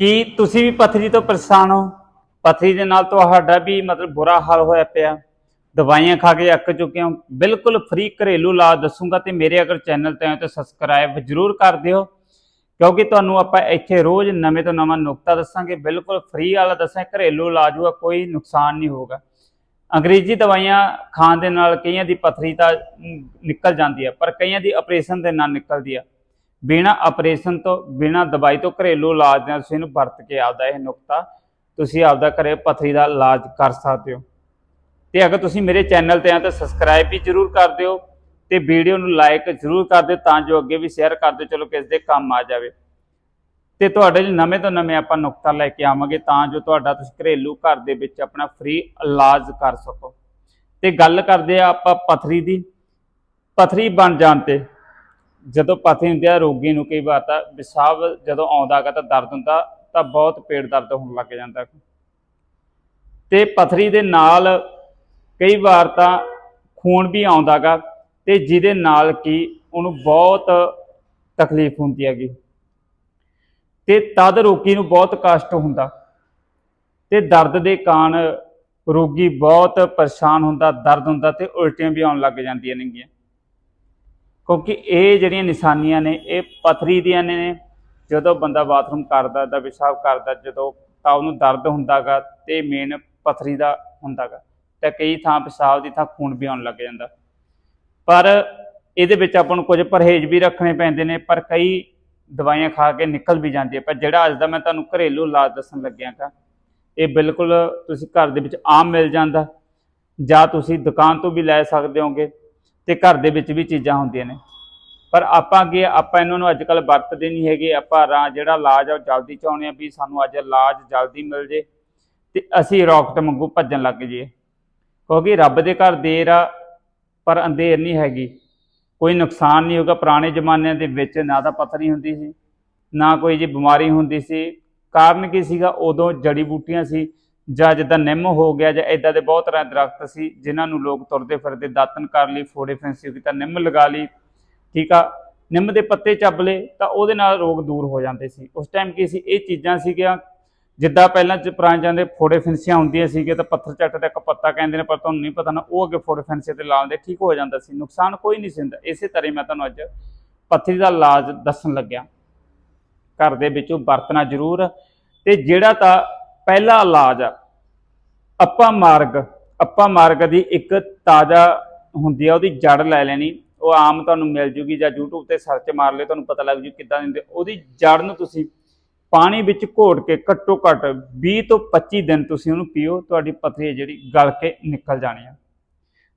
ਕੀ ਤੁਸੀਂ ਵੀ ਪਥਰੀ ਤੋਂ ਪਰੇਸ਼ਾਨ ਹੋ? ਪਥਰੀ ਦੇ ਨਾਲ ਤੁਹਾਡਾ ਵੀ ਮਤਲਬ ਬੁਰਾ ਹਾਲ ਹੋਇਆ ਪਿਆ। ਦਵਾਈਆਂ ਖਾ ਕੇ ਅੱਕ ਚੁੱਕੇ ਹੋ। ਬਿਲਕੁਲ ਫ੍ਰੀ ਘਰੇਲੂ ਇਲਾਜ ਦੱਸੂਗਾ ਤੇ ਮੇਰੇ ਅਗਰ ਚੈਨਲ ਤੇ ਆਏ ਤਾਂ ਸਬਸਕ੍ਰਾਈਬ ਜ਼ਰੂਰ ਕਰ ਦਿਓ। ਕਿਉਂਕਿ ਤੁਹਾਨੂੰ ਆਪਾਂ ਇੱਥੇ ਰੋਜ਼ ਨਵੇਂ ਤੋਂ ਨਵਾਂ ਨੁਕਤਾ ਦੱਸਾਂਗੇ। ਬਿਲਕੁਲ ਫ੍ਰੀ ਵਾਲਾ ਦੱਸਾਂ, ਘਰੇਲੂ ਇਲਾਜ ਹੋਗਾ ਕੋਈ ਨੁਕਸਾਨ ਨਹੀਂ ਹੋਊਗਾ। ਅੰਗਰੇਜ਼ੀ ਦਵਾਈਆਂ ਖਾਣ ਦੇ ਨਾਲ ਕਈਆਂ ਦੀ ਪਥਰੀ ਤਾਂ ਨਿਕਲ ਜਾਂਦੀ ਹੈ ਪਰ ਕਈਆਂ ਦੀ ਆਪਰੇਸ਼ਨ ਦੇ ਨਾਲ ਨਿਕਲਦੀ ਆ। ਬਿਨਾ ਆਪਰੇਸ਼ਨ ਤੋਂ, ਬਿਨਾ ਦਵਾਈ ਤੋਂ ਘਰੇਲੂ ਇਲਾਜ ਨਾਲ ਤੁਸੀਂ ਇਹਨੂੰ ਵਰਤ ਕੇ ਆਪਦਾ ਇਹ ਨੁਕਤਾ ਤੁਸੀਂ ਆਪਦਾ ਘਰੇ ਪਥਰੀ ਦਾ ਇਲਾਜ ਕਰ ਸਕਦੇ ਹੋ। ਤੇ ਅਗਰ ਤੁਸੀਂ ਮੇਰੇ ਚੈਨਲ ਤੇ ਆ ਤਾਂ ਸਬਸਕ੍ਰਾਈਬ ਵੀ ਜਰੂਰ ਕਰ ਦਿਓ ਤੇ ਵੀਡੀਓ ਨੂੰ ਲਾਈਕ ਜਰੂਰ ਕਰ ਦਿਓ ਤਾਂ ਜੋ ਅੱਗੇ ਵੀ ਸ਼ੇਅਰ ਕਰ ਦਿਓ ਚਲੋ ਕਿਸ ਦੇ ਕੰਮ ਆ ਜਾਵੇ। ਤੇ ਤੁਹਾਡੇ ਲਈ ਨਵੇਂ ਤੋਂ ਨਵੇਂ ਆਪਾਂ ਨੁਕਤਾ ਲੈ ਕੇ ਆਵਾਂਗੇ ਤਾਂ ਜੋ ਤੁਹਾਡਾ ਤੁਸੀਂ ਘਰੇਲੂ ਘਰ ਦੇ ਵਿੱਚ ਆਪਣਾ ਫ੍ਰੀ ਇਲਾਜ ਕਰ ਸਕੋ। ਤੇ ਗੱਲ ਕਰਦੇ ਆ ਆਪਾਂ ਪਥਰੀ ਦੀ। ਪਥਰੀ ਬਣ ਜਾਣ ਤੇ ਜਦੋਂ ਪਥਰੀ ਹੁੰਦੀ ਆ ਰੋਗੀ ਨੂੰ ਕਈ ਵਾਰ ਤਾਂ ਵਿਸਾਬ ਜਦੋਂ ਆਉਂਦਾਗਾ ਤਾਂ ਦਰਦ ਹੁੰਦਾ, ਤਾਂ ਬਹੁਤ ਪੇਟ ਦਰਦ ਹੋਣ ਲੱਗ ਜਾਂਦਾ ਤੇ ਪਥਰੀ ਦੇ ਨਾਲ ਕਈ ਵਾਰ ਤਾਂ ਖੂਨ ਵੀ ਆਉਂਦਾਗਾ ਤੇ ਜਿਹਦੇ ਨਾਲ ਕੀ ਉਹਨੂੰ ਬਹੁਤ ਤਕਲੀਫ ਹੁੰਦੀ ਹੈਗੀ। ਤੇ ਤਦ ਰੋਗੀ ਨੂੰ ਬਹੁਤ ਕਸ਼ਟ ਹੁੰਦਾ। ਤੇ ਦਰਦ ਦੇ ਕਾਰਨ ਰੋਗੀ ਬਹੁਤ ਪਰੇਸ਼ਾਨ ਹੁੰਦਾ, ਦਰਦ ਹੁੰਦਾ ਤੇ ਉਲਟੀਆਂ ਵੀ ਆਉਣ ਲੱਗ ਜਾਂਦੀਆਂ ਨੇਗੀਆਂ। ਕਿਉਂਕਿ ਇਹ ਜਿਹੜੀਆਂ ਨਿਸ਼ਾਨੀਆਂ ਨੇ, ਇਹ ਪਥਰੀ ਦੀਆਂ ਨੇ। ਜਦੋਂ ਬੰਦਾ ਬਾਥਰੂਮ ਕਰਦਾ ਦਾ ਪਿਸ਼ਾਬ ਕਰਦਾ, ਜਦੋਂ ਤਾਂ ਉਹਨੂੰ ਦਰਦ ਹੁੰਦਾਗਾ ਤੇ ਮੇਨ ਪਥਰੀ ਦਾ ਹੁੰਦਾਗਾ। ਤੇ ਕਈ ਥਾਂ ਪਿਸ਼ਾਬ ਦੀ ਥਾਂ ਖੂਨ ਵੀ ਆਉਣ ਲੱਗ ਜਾਂਦਾ। ਪਰ ਇਹਦੇ ਵਿੱਚ ਆਪਾਂ ਨੂੰ ਕੁਝ ਪਰਹੇਜ਼ ਵੀ ਰੱਖਣੇ ਪੈਂਦੇ ਨੇ, ਪਰ ਕਈ ਦਵਾਈਆਂ ਖਾ ਕੇ ਨਿਕਲ ਵੀ ਜਾਂਦੀ ਹੈ। ਪਰ ਜਿਹੜਾ ਅੱਜ ਦਾ ਮੈਂ ਤੁਹਾਨੂੰ ਘਰੇਲੂ ਇਲਾਜ ਦੱਸਣ ਲੱਗਿਆ ਗਾ, ਇਹ ਬਿਲਕੁਲ ਤੁਸੀਂ ਘਰ ਦੇ ਵਿੱਚ ਆਮ ਮਿਲ ਜਾਂਦਾ। ਜਾਂ ਤੁਸੀਂ ਦੁਕਾਨ ਤੋਂ ਵੀ ਲੈ ਸਕਦੇ ਹੋਗੇ। ਤੇ ਘਰ ਦੇ ਵਿੱਚ ਵੀ ਚੀਜ਼ਾਂ ਹੁੰਦੀਆਂ ਨੇ। ਪਰ ਆਪਾਂ ਅੱਗੇ ਆਪਾਂ ਇਹਨਾਂ ਨੂੰ ਅੱਜ ਕੱਲ ਵਰਤਦੇ ਨਹੀਂ ਹੈਗੇ। ਆਪਾਂ ਰਾ ਜਿਹੜਾ ਇਲਾਜ ਆ, ਉਹ ਜਲਦੀ ਚਾਹੁੰਦੇ ਆ ਵੀ ਸਾਨੂੰ ਅੱਜ ਇਲਾਜ ਜਲਦੀ ਮਿਲ ਜੇ ਤੇ ਅਸੀਂ ਰੌਕਟ ਵਾਂਗੂ ਭੱਜਣ ਲੱਗ ਜਾਈਏ। ਕਿਉਂਕਿ ਰੱਬ ਦੇ ਘਰ ਦੇਰ ਆ, ਪਰ ਅੰਧੇਰ ਨਹੀਂ ਹੈਗੀ। ਕੋਈ ਨੁਕਸਾਨ ਨਹੀਂ ਹੋਗਾ ਪੁਰਾਣੇ ਜ਼ਮਾਨਿਆਂ ਦੇ ਵਿੱਚ ਨਾ ਤਾਂ ਪਥਰੀ ਹੁੰਦੀ ਸੀ, ਨਾ ਕੋਈ ਜੀ ਬਿਮਾਰੀ ਹੁੰਦੀ ਸੀ। ਕਾਰਨ ਕੀ ਸੀਗਾ? ਉਦੋਂ ਜੜੀ ਬੂਟੀਆਂ ਸੀ। ਜਾਂ ਜਿੱਦਾਂ ਨਿੰਮ ਹੋ ਗਿਆ ਜਾਂ ਇਦਾਂ ਦੇ ਬਹੁਤ ਤਰ੍ਹਾਂ ਦੇ ਦਰਖਤ ਸੀ, ਜਿਨ੍ਹਾਂ ਨੂੰ ਲੋਕ ਤੁਰਦੇ ਫਿਰਦੇ ਦਾਤਨ ਕਰ ਲਈ, ਫੋੜੇ ਫੈਂਸੀ ਕੀਤਾ ਨਿੰਮ ਲਗਾ ਲਈ, ਠੀਕ ਆ? ਨਿੰਮ ਦੇ ਪੱਤੇ ਚੱਬ ਲਏ, ਤਾਂ ਉਹਦੇ ਨਾਲ ਰੋਗ ਦੂਰ ਹੋ ਜਾਂਦੇ ਸੀ। ਉਸ ਟਾਈਮ ਕੀ ਸੀ? ਇਹ ਚੀਜ਼ਾਂ ਸੀਗੀਆਂ, ਜਿੱਦਾਂ ਪਹਿਲਾਂ ਚ ਪੁਰਾਣੇ ਜਾਂਦੇ ਫੋੜੇ ਫਿੰਸੀਆਂ ਹੁੰਦੀਆਂ ਸੀਗੀਆਂ, ਤਾਂ ਪੱਥਰ ਚੱਟ ਦਾ ਇੱਕ ਪੱਤਾ ਕਹਿੰਦੇ ਨੇ, ਪਰ ਤੁਹਾਨੂੰ ਨਹੀਂ ਪਤਾ ਨਾ, ਉਹ ਅੱਗੇ ਫੋੜੇ ਫਿੰਸੇ ਤੇ ਲਾਉਂਦੇ ਠੀਕ ਹੋ ਜਾਂਦਾ ਸੀ। ਨੁਕਸਾਨ ਕੋਈ ਨਹੀਂ ਸੀ ਹੁੰਦਾ। ਇਸੇ ਤਰ੍ਹਾਂ ਹੀ ਮੈਂ ਤੁਹਾਨੂੰ ਅੱਜ ਪੱਥਰੀ ਦਾ ਇਲਾਜ ਦੱਸਣ ਲੱਗਿਆ। ਘਰ ਦੇ ਵਿੱਚੋਂ ਵਰਤਣਾ ਜ਼ਰੂਰ। ਤੇ ਜਿਹੜਾ ਤਾਂ ਪਹਿਲਾ ਇਲਾਜ ਆ। ਅੱਪਾ ਮਾਰਗ ਅੱਪਾ ਮਾਰਗ ਦੀ ਇੱਕ ਤਾਜ਼ਾ ਹੁੰਦੀ ਆ, ਉਹਦੀ ਜੜ ਲੈ ਲੈਣੀ। ਉਹ ਆਮ ਤੁਹਾਨੂੰ ਮਿਲ ਜੂਗੀ ਜਾਂ YouTube ਤੇ ਸਰਚ ਮਾਰ ਲਿਓ, ਤੁਹਾਨੂੰ ਪਤਾ ਲੱਗ ਜੂ ਕਿੱਦਾਂ ਦਿੰਦੇ। ਉਹਦੀ ਜੜ ਨੂੰ ਤੁਸੀਂ ਪਾਣੀ ਵਿੱਚ ਘੋਟ ਕੇ ਘੱਟੋ ਘੱਟ 20 ਤੋਂ 25 ਦਿਨ ਤੁਸੀਂ ਉਹਨੂੰ ਪੀਓ, ਤੁਹਾਡੀ ਪਥਰੀ ਹੈ ਜਿਹੜੀ ਗਲ ਕੇ ਨਿਕਲ ਜਾਣੀ ਆ।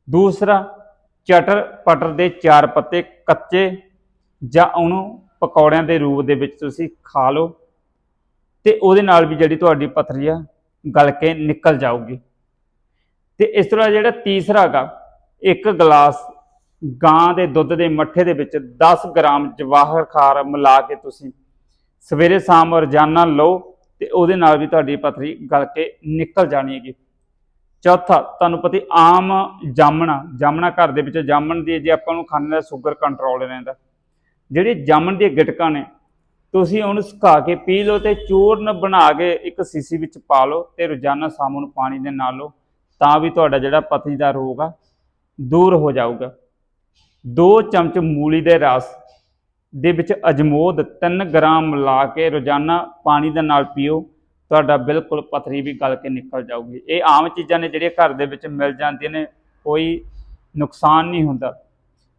ਦੂਸਰਾ, ਚਟਰ ਪਟਰ ਦੇ ਚਾਰ ਪੱਤੇ ਕੱਚੇ ਜਾਂ ਉਹਨੂੰ ਪਕੌੜਿਆਂ ਦੇ ਰੂਪ ਦੇ ਵਿੱਚ ਤੁਸੀਂ ਖਾ ਲਓ। ਤੇ ਉਹਦੇ ਨਾਲ ਵੀ ਜਿਹੜੀ ਤੁਹਾਡੀ ਪੱਥਰੀ ਆ, ਗਲ ਕੇ ਨਿਕਲ ਜਾਊਗੀ। ਤੇ ਇਸ ਤਰ੍ਹਾਂ ਜਿਹੜਾ ਤੀਸਰਾ ਹੈਗਾ ਇੱਕ ਗਲਾਸ ਗਾਂ ਦੇ ਦੁੱਧ ਦੇ ਮੱਠੇ ਦੇ ਵਿੱਚ 10 ਗ੍ਰਾਮ ਜਵਾਹਰ ਖਾਰ ਮਿਲਾ ਕੇ ਤੁਸੀਂ ਸਵੇਰੇ ਸ਼ਾਮ ਰੋਜ਼ਾਨਾ ਲਓ ਤੇ ਉਹਦੇ ਨਾਲ ਵੀ ਤੁਹਾਡੀ ਪੱਥਰੀ ਗਲ ਕੇ ਨਿਕਲ ਜਾਣੀ ਹੈਗੀ ਚੌਥਾ, ਤੁਹਾਨੂੰ ਪਤਾ ਆਮ ਜਾਮਣਾ ਜਾਮਣਾ ਘਰ ਦੇ ਵਿੱਚ ਜਾਮਣ ਦੀ ਜੇ ਆਪਾਂ ਨੂੰ ਖਾਣੇ ਦਾ ਸ਼ੂਗਰ ਕੰਟਰੋਲ ਰਹਿੰਦਾ। ਜਿਹੜੀ ਜਾਮਣ ਦੀਆਂ ਗਿਟਕਾਂ ਨੇ ਤੁਸੀਂ ਉਹਨੂੰ ਸੁਕਾ ਕੇ ਪੀ ਲਓ ਤੇ ਚੂਰਨ ਬਣਾ ਕੇ ਇੱਕ ਸੀਸੀ ਵਿੱਚ ਪਾ ਲਓ ਤੇ ਰੋਜ਼ਾਨਾ ਸ਼ਾਮ ਨੂੰ ਪਾਣੀ ਦੇ ਨਾਲ ਲਓ, ਤਾਂ ਵੀ ਤੁਹਾਡਾ ਜਿਹੜਾ ਪਥਰੀ ਦਾ ਰੋਗ ਆ, ਦੂਰ ਹੋ ਜਾਊਗਾ। ਦੋ ਚਮਚ ਮੂਲੀ ਦੇ ਰਸ ਦੇ ਵਿੱਚ ਅਜਮੋਦ 3 ਗ੍ਰਾਮ ਮਿਲਾ ਕੇ ਰੋਜ਼ਾਨਾ ਪਾਣੀ ਦੇ ਨਾਲ ਪੀਓ, ਤੁਹਾਡਾ ਬਿਲਕੁਲ ਪਥਰੀ ਵੀ ਗਲ ਕੇ ਨਿਕਲ ਜਾਊਗੀ। ਇਹ ਆਮ ਚੀਜ਼ਾਂ ਨੇ ਜਿਹੜੀਆਂ ਘਰ ਦੇ ਵਿੱਚ ਮਿਲ ਜਾਂਦੀਆਂ ਨੇ, ਕੋਈ ਨੁਕਸਾਨ ਨਹੀਂ ਹੁੰਦਾ।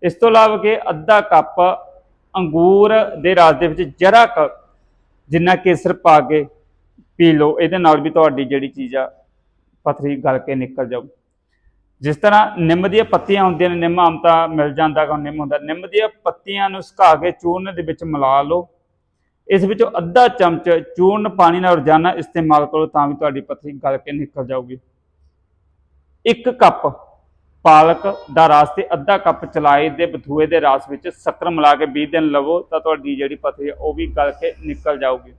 ਇਸ ਤੋਂ ਇਲਾਵਾ ਕਿ ਅੱਧਾ ਕੱਪ ਅੰਗੂਰ ਦੇ ਰਸ ਦੇ ਵਿੱਚ ਜਰਾ ਕ ਜਿੰਨਾ ਕੇਸਰ ਪਾ ਕੇ ਪੀ ਲਓ, ਇਹਦੇ ਨਾਲ ਵੀ ਤੁਹਾਡੀ ਜਿਹੜੀ ਚੀਜ਼ ਆ, ਪਥਰੀ ਗਲ ਕੇ ਨਿਕਲ ਜਾਊ। ਜਿਸ ਤਰ੍ਹਾਂ ਨਿੰਮ ਦੀਆਂ ਪੱਤੀਆਂ ਹੁੰਦੀਆਂ ਨੇ, ਨਿੰਮ ਆਮ ਤਾਂ ਮਿਲ ਜਾਂਦਾ ਗਾ, ਨਿੰਮ ਹੁੰਦਾ। ਨਿੰਮ ਦੀਆਂ ਪੱਤੀਆਂ ਨੂੰ ਸੁਕਾ ਕੇ ਚੂਰਨ ਦੇ ਵਿੱਚ ਮਿਲਾ ਲਓ। ਇਸ ਵਿੱਚੋਂ ਅੱਧਾ ਚਮਚ ਚੂਰਨ ਪਾਣੀ ਨਾਲ ਰੋਜ਼ਾਨਾ ਇਸਤੇਮਾਲ ਕਰੋ, ਤਾਂ ਵੀ ਤੁਹਾਡੀ ਪੱਥਰੀ ਗਲ ਕੇ ਨਿਕਲ ਜਾਊਗੀ। ਇੱਕ ਕੱਪ ਪਾਲਕ ਦਾ ਰਸ ਤੇ ਅੱਧਾ ਕੱਪ ਚਲਾਈ ਦੇ ਬਥੂਏ ਦੇ ਰਸ ਵਿੱਚ ਸ਼ੱਕਰ ਮਿਲਾ ਕੇ 20 ਦਿਨ ਲਵੋ ਤਾਂ ਤੁਹਾਡੀ ਜਿਹੜੀ ਪਥਰੀ ਹੈ ਉਹ ਵੀ ਗਲ ਕੇ ਨਿਕਲ ਜਾਊਗੀ।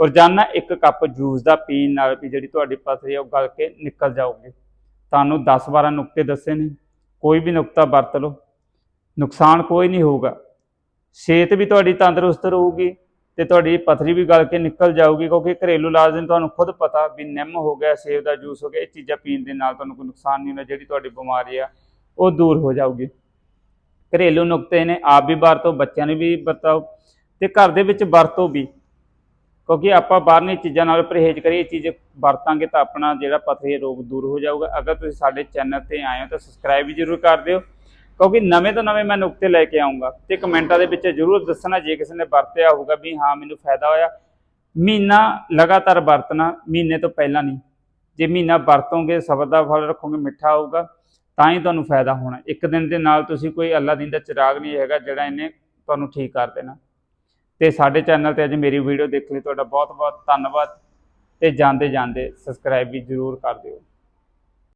ਰੋਜ਼ਾਨਾ ਇੱਕ ਕੱਪ ਜੂਸ ਦਾ ਪੀਣ ਨਾਲ ਵੀ ਜਿਹੜੀ ਤੁਹਾਡੀ ਪਥਰੀ ਹੈ ਉਹ ਗਲ ਕੇ ਨਿਕਲ ਜਾਊਗੀ। ਤੁਹਾਨੂੰ 10-12 ਨੁਕਤੇ ਦੱਸੇ ਨੇ, ਕੋਈ ਵੀ ਨੁਕਤਾ ਵਰਤ ਲਓ। ਨੁਕਸਾਨ ਕੋਈ ਨਹੀਂ ਹੋਊਗਾ। ਸਿਹਤ ਵੀ ਤੁਹਾਡੀ ਤੰਦਰੁਸਤ ਰਹੂਗੀ। ਤੇ ਤੁਹਾਡੀ ਪਥਰੀ ਵੀ ਗਲ ਕੇ ਨਿਕਲ ਜਾਊਗੀ, ਕਿਉਂਕਿ ਘਰੇਲੂ ਇਲਾਜ ਨੇ ਤੁਹਾਨੂੰ ਖੁਦ ਪਤਾ ਵੀ ਨਿੰਮ ਹੋ ਗਿਆ, ਸੇਬ ਦਾ ਜੂਸ ਹੋ ਗਿਆ, ਇਹ ਚੀਜ਼ਾਂ ਪੀਣ ਦੇ ਨਾਲ ਤੁਹਾਨੂੰ ਕੋਈ ਨੁਕਸਾਨ ਨਹੀਂ ਹੁੰਦਾ ਜਿਹੜੀ ਤੁਹਾਡੀ ਬਿਮਾਰੀ ਆ, ਉਹ ਦੂਰ ਹੋ ਜਾਊਗੀ। ਘਰੇਲੂ ਨੁਕਤੇ ਨੇ ਆਪ ਵੀ ਵਰਤੋ, ਬੱਚਿਆਂ ਨੂੰ ਵੀ ਵਰਤਾਓ ਤੇ ਘਰ ਦੇ ਵਿੱਚ ਵਰਤੋ ਵੀ। ਕਿਉਂਕਿ ਆਪਾਂ ਬਾਹਰਲੀ ਚੀਜ਼ਾਂ ਨਾਲ ਪਰਹੇਜ਼ ਕਰੀਏ, ਇਹ ਚੀਜ਼ ਵਰਤਾਂਗੇ ਤਾਂ ਆਪਣਾ ਜਿਹੜਾ ਪਥਰੀ ਰੋਗ ਦੂਰ ਹੋ ਜਾਊਗਾ। ਅਗਰ ਤੁਸੀਂ ਸਾਡੇ ਚੈਨਲ ਤੇ ਆਏ ਹੋ ਤਾਂ ਸਬਸਕ੍ਰਾਈਬ ਵੀ ਜ਼ਰੂਰ ਕਰ ਦਿਓ। ਕਿਉਂਕਿ ਨਵੇਂ ਤੋਂ ਨਵੇਂ ਮੈਂ ਨੁਕਤੇ ਲੈ ਕੇ ਆਉਂਗਾ। ਤੇ ਕਮੈਂਟਾਂ ਦੇ ਵਿੱਚ ਜ਼ਰੂਰ ਦੱਸਣਾ, ਜੇ ਕਿਸੇ ਨੇ ਵਰਤਿਆ ਹੋਊਗਾ ਵੀ ਹਾਂ, ਮੈਨੂੰ ਫਾਇਦਾ ਹੋਇਆ। ਮਹੀਨਾ ਲਗਾਤਾਰ ਵਰਤਣਾ, ਮਹੀਨੇ ਤੋਂ ਪਹਿਲਾਂ ਨਹੀਂ। ਜੇ ਮਹੀਨਾ ਵਰਤੋਗੇ, ਸਬਰ ਦਾ ਫਲ ਰੱਖੋਗੇ, ਮਿੱਠਾ ਹੋਊਗਾ, ਤਾਂ ਹੀ ਤੁਹਾਨੂੰ ਫਾਇਦਾ ਹੋਣਾ। ਇੱਕ ਦਿਨ ਦੇ ਨਾਲ ਤੁਸੀਂ ਕੋਈ ਅੱਲਾ ਦਿਨ ਦਾ ਚਿਰਾਗ ਨਹੀਂ ਹੈਗਾ ਜਿਹੜਾ ਇਹਨੇ ਤੁਹਾਨੂੰ ਠੀਕ ਕਰ ਦੇਣਾ। ਤੇ ਸਾਡੇ ਚੈਨਲ ਤੇ ਅੱਜ ਮੇਰੀ ਵੀਡੀਓ ਦੇਖ ਲਈ, ਤੁਹਾਡਾ ਬਹੁਤ ਬਹੁਤ ਧੰਨਵਾਦ। ਤੇ ਜਾਂਦੇ ਜਾਂਦੇ ਸਬਸਕ੍ਰਾਈਬ ਵੀ ਜ਼ਰੂਰ ਕਰ ਦਿਓ।